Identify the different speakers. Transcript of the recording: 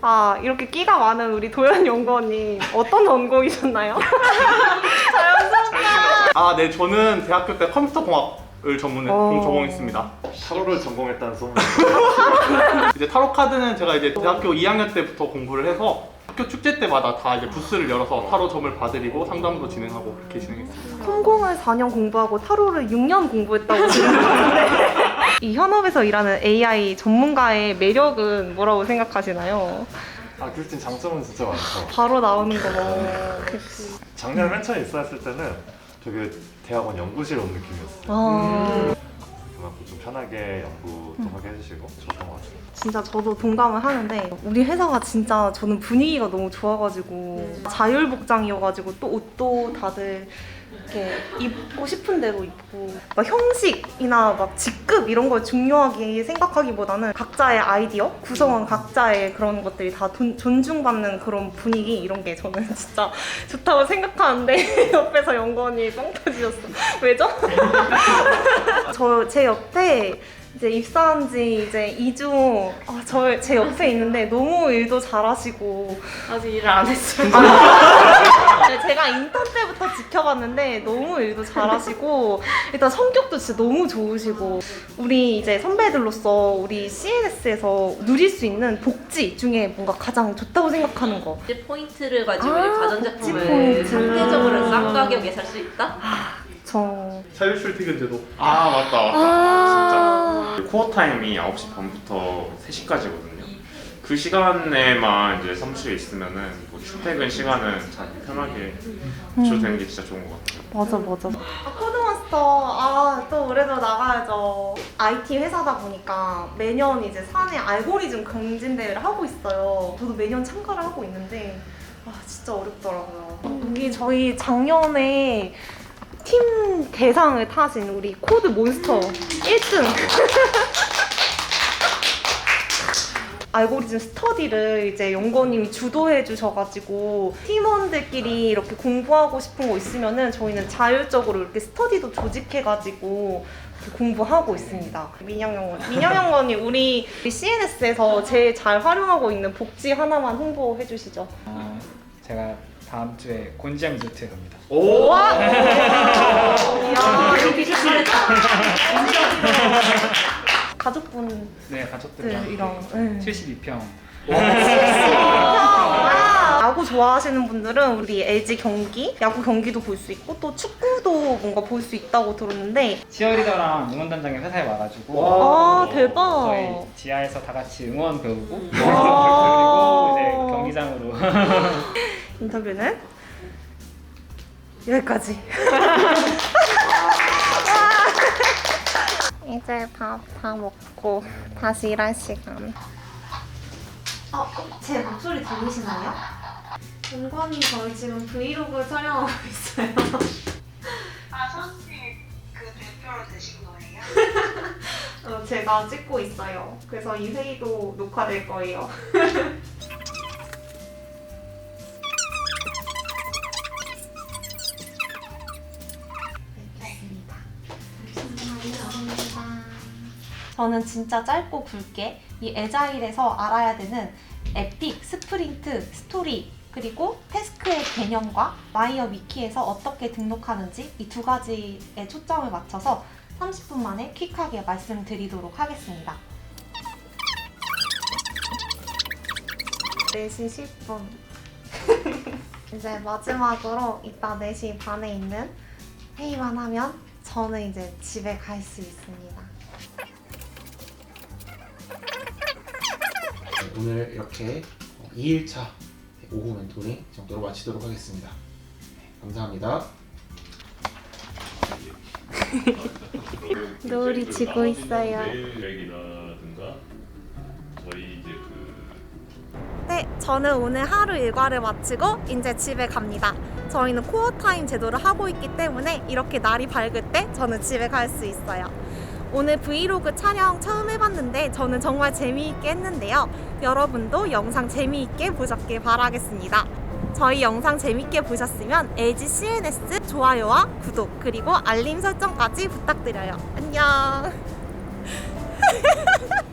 Speaker 1: 아 이렇게 끼가 많은 우리 도현 연구원님 어떤 전공이셨나요?
Speaker 2: 아, 네, 저는 대학교 때 컴퓨터 공학을 전문에
Speaker 1: 어.
Speaker 2: 전공했습니다.
Speaker 3: 타로를 전공했다는 소문.
Speaker 2: 이제 타로 카드는 제가 이제 대학교 2학년 때부터 공부를 해서 학교 축제 때마다 다 이제 부스를 열어서 타로 점을 봐드리고 상담도 진행하고 그렇게 진행했습니다.
Speaker 1: 성공을 4년 공부하고 타로를 6년 공부했다고 들었는데 이 현업에서 일하는 AI 전문가의 매력은 뭐라고 생각하시나요?
Speaker 3: 아, 귤틴 장점은 진짜 많죠.
Speaker 1: 바로 나오는 거 뭐.
Speaker 3: 작년 맨 처음에 입사했을 때는 되게 대학원 연구실 온 느낌이었어요.
Speaker 1: 아,
Speaker 3: 그만큼 좀 편하게 연구도 하게 해주시고 좋았던 것 같습니다.
Speaker 1: 진짜 저도 동감을 하는데 우리 회사가 진짜 저는 분위기가 너무 좋아가지고 자율복장이어가지고 또 옷도 다들 이렇게 입고 싶은 대로 입고 막 형식이나 막 직급 이런 걸 중요하게 생각하기보다는 각자의 아이디어, 구성원 각자의 그런 것들이 다 돈- 존중받는 그런 분위기 이런 게 저는 진짜 좋다고 생각하는데 옆에서 연구원이 뻥 터지셨어. 왜죠? 저 제 옆에 이제 입사한 지 이제 2주 아, 저 제 옆에 있는데 너무 일도 잘하시고
Speaker 4: 아직 일을 안 했어요.
Speaker 1: 네, 제가 인턴 때부터 지켜봤는데 너무 일도 잘하시고 일단 성격도 진짜 너무 좋으시고 우리 이제 선배들로서 우리 CNS에서 누릴 수 있는 복지 중에 뭔가 가장 좋다고 생각하는 거
Speaker 4: 이제 포인트를 가지고
Speaker 1: 아,
Speaker 4: 이
Speaker 1: 복지
Speaker 4: 가전제품을
Speaker 1: 포인트.
Speaker 4: 상대적으로 싼 가격에 살 수 있다?
Speaker 1: 저...
Speaker 2: 자율 출퇴근제도.
Speaker 5: 아 맞다 맞다.
Speaker 1: 아...
Speaker 5: 진짜. 코어 타임이 9시 반부터 3시까지거든요. 그 시간에만 이제 사무실에 있으면은 뭐 출퇴근 시간은 자기 편하게 조절되는 게 진짜 좋은 것 같아요.
Speaker 1: 맞아 맞아. 아, 코드몬스터. 아 또 올해도 나가야죠. IT 회사다 보니까 매년 이제 사내 알고리즘 경진 대회를 하고 있어요. 저도 매년 참가를 하고 있는데 아 진짜 어렵더라고요. 여기 저희 작년에 팀 대상을 타신 우리 코드 몬스터 1등 알고리즘 스터디를 이제 연구원님이 주도해 주셔가지고 팀원들끼리 이렇게 공부하고 싶은 거 있으면은 저희는 자율적으로 이렇게 스터디도 조직해가지고 이렇게 공부하고 있습니다. 민영연구원, 민영연구원이 우리 CNS에서 제일 잘 활용하고 있는 복지 하나만 홍보해 주시죠.
Speaker 6: 어, 제가 다음 주에 곤지암 리조트에 갑니다.
Speaker 2: 오!
Speaker 1: 와! 이야,
Speaker 4: 이렇게 잘했다.
Speaker 1: 가족분
Speaker 6: 네, 가족들이랑
Speaker 1: 이랑 네.
Speaker 6: 72평.
Speaker 1: 아, 야구 좋아하시는 분들은 우리 LG 경기, 야구 경기도 볼 수 있고 또 축구도 뭔가 볼 수 있다고 들었는데
Speaker 6: 치어리더랑 응원단장이 회사에 와가지고
Speaker 1: 아
Speaker 6: 저희
Speaker 1: 대박
Speaker 6: 지하에서 다 같이 응원 배우고
Speaker 1: 와.
Speaker 6: 그리고 이제 경기장으로
Speaker 1: 인터뷰는 여기까지 이제 밥 다 먹고 다시 일할 시간 어, 제 목소리 들리시나요? 은관님 저희 지금 브이로그 촬영하고 있어요
Speaker 7: 아, 선생님 그 대표로 되신 거예요?
Speaker 1: 어, 제가 찍고 있어요. 그래서 이 회의도 녹화될 거예요. 저는 진짜 짧고 굵게 이 에자일에서 알아야 되는 에픽, 스프린트, 스토리 그리고 태스크의 개념과 마이어 위키에서 어떻게 등록하는지 이 두 가지에 초점을 맞춰서 30분 만에 퀵하게 말씀드리도록 하겠습니다. 4시 10분. 이제 마지막으로 이따 4시 반에 있는 회의만 하면 저는 이제 집에 갈 수 있습니다.
Speaker 8: 오늘 이렇게 2일차 오후 멘토링 정도로 마치도록 하겠습니다. 네, 감사합니다.
Speaker 1: 노을이 지고 있어요.
Speaker 9: 계획이라든가 저희 이제 그
Speaker 1: 네, 저는 오늘 하루 일과를 마치고 이제 집에 갑니다. 저희는 코어 타임 제도를 하고 있기 때문에 이렇게 날이 밝을 때 저는 집에 갈 수 있어요. 오늘 브이로그 촬영 처음 해봤는데 저는 정말 재미있게 했는데요. 여러분도 영상 재미있게 보셨길 바라겠습니다. 저희 영상 재밌게 보셨으면 LG CNS 좋아요와 구독 그리고 알림 설정까지 부탁드려요. 안녕.